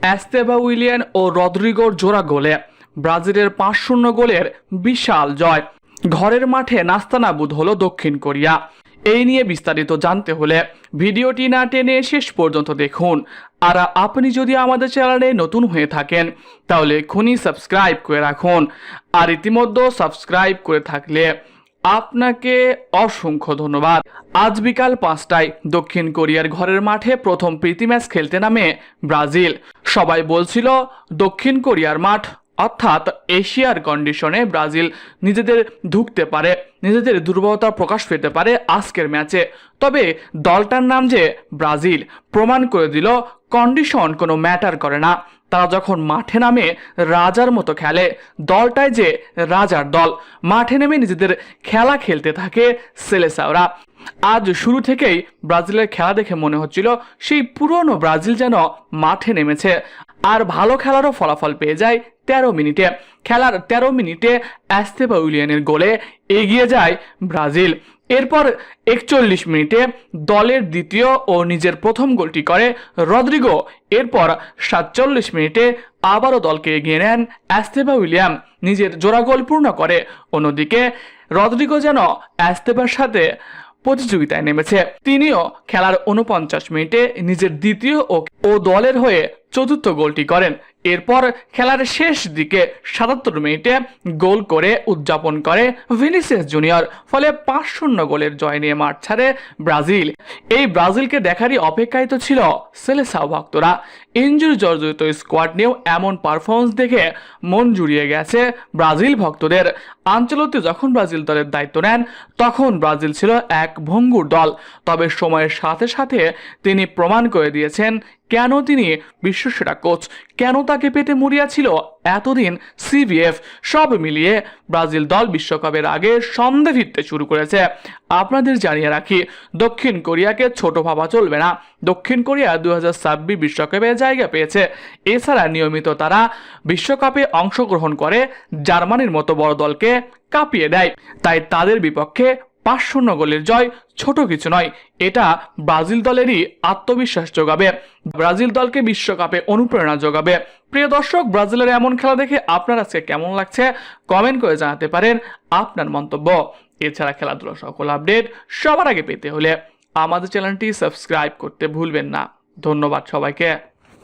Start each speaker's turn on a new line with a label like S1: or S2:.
S1: অ্যাস্তেবা উইলিয়ান ও রদ্রিগোর জোড়া গোলে। ব্রাজিলের পাঁচ শূন্য গোলের বিশাল জয়। ঘরের মাঠে নাস্তানাবুদ হলো দক্ষিণ কোরিয়া। এই নিয়ে বিস্তারিত জানতে হলে ভিডিওটি না টেনে শেষ পর্যন্ত দেখুন। আর আপনি যদি আমাদের চ্যানেলে নতুন হয়ে থাকেন, তাহলে এক্ষুনি সাবস্ক্রাইব করে রাখুন। আর ইতিমধ্যে সাবস্ক্রাইব করে থাকলে আপনাকে অসংখ্য ধন্যবাদ। আজ বিকাল পাঁচটায় দক্ষিণ কোরিয়ার ঘরের মাঠে প্রথম প্রীতি ম্যাচ খেলতে নামে ব্রাজিল। সবাই বলছিল, দক্ষিণ কোরিয়ার মাঠ, অর্থাৎ এশিয়ার কন্ডিশনে ব্রাজিল নিজেদের ঢুকতে পারে, নিজেদের দুর্বলতা প্রকাশ পেতে পারে আজকের ম্যাচে। তবে দলটার নাম যে ব্রাজিল, প্রমাণ করে দিল, কন্ডিশন কোনো ম্যাটার করে না। তারা যখন মাঠে নামে রাজার মতো খেলে, দলটাই যে রাজার দল। মাঠে নেমে নিজেদের খেলা খেলতে থাকে সেলেসাওরা। আজ শুরু থেকেই ব্রাজিলের খেলা দেখে মনে হচ্ছিল সেই পুরনো ব্রাজিল যেন মাঠে নেমেছে। আর ভালো খেলারও ফলাফল পেয়ে যায় তেরো মিনিটে। খেলার তেরো মিনিটে অ্যাস্তেবা উইলিয়ানের গোলে এগিয়ে যায় ব্রাজিল। এরপর একচল্লিশ মিনিটে দলের দ্বিতীয় ও নিজের প্রথম গোলটি করে রদ্রিগো। এরপর সাতচল্লিশ মিনিটে আবারও দলকে এগিয়ে নেন অ্যাস্তেবা উইলিয়াম। নিজের জোড়া গোল পূর্ণ করে। অন্যদিকে রদ্রিগো যেন অ্যাস্তেবার সাথে প্রতিযোগিতায় নেমেছে। তিনিও খেলার উনপঞ্চাশ মিনিটে নিজের দ্বিতীয় ও দলের হয়ে চতুর্থ গোলটি করেন। এরপর খেলার শেষ দিকে সাতাত্তর মিনিটে গোল করে উদযাপন করে ভিনিসিয়াস জুনিয়র, ফলে পাঁচ শূন্য গোলের জয় নিয়ে মাঠ ছাড়ে ব্রাজিল। এই ব্রাজিলকে দেখারই অপেক্ষায় তো ছিল সেলেসাও ভক্তরা। ইঞ্জুরি জর্জরিত স্কোয়াড নিয়েও এমন পারফরমেন্স দেখে মন জুড়িয়ে গেছে ব্রাজিল ভক্তদের। আঞ্চলতে যখন ব্রাজিল দলের দায়িত্ব নেন, তখন ব্রাজিল ছিল এক ভঙ্গুর দল। তবে সময়ের সাথে সাথে তিনি প্রমাণ করে দিয়েছেন কেন তিনি বিশ্বসেরা কোচ? কেন তাকে পেতে মরিয়া ছিল? এতদিন সিবিএফ সব মিলিয়ে ব্রাজিল দল বিশ্বকাপের আগে সন্দেহ ফিরতে শুরু করেছে। আপনাদের জানিয়ে রাখি, দক্ষিণ কোরিয়াকে ছোট ভাবা চলবে না। দক্ষিণ কোরিয়া দু হাজার ছাব্বিশ বিশ্বকাপে জায়গা পেয়েছে। এছাড়া নিয়মিত তারা বিশ্বকাপে অংশগ্রহণ করে জার্মানির মতো বড় দলকে কাঁপিয়ে দেয়। তাই তাদের বিপক্ষে পাঁচ শূন্য গোলের জয় ছোট কিছু নয়, এটা ব্রাজিল দলেরই আত্মবিশ্বাস যোগাবে। ব্রাজিল দলকে বিশ্বকাপে অনুপ্রেরণা যোগাবে। প্রিয় দর্শক, ব্রাজিলের এমন খেলা দেখে আপনার আজকে কেমন লাগছে? কমেন্ট করে জানাতে পারেন আপনার মন্তব্য। এছাড়া খেলাধুলা সকল আপডেট সবার আগে পেতে হলে আমাদের চ্যানেলটি সাবস্ক্রাইব করতে ভুলবেন না। ধন্যবাদ সবাইকে।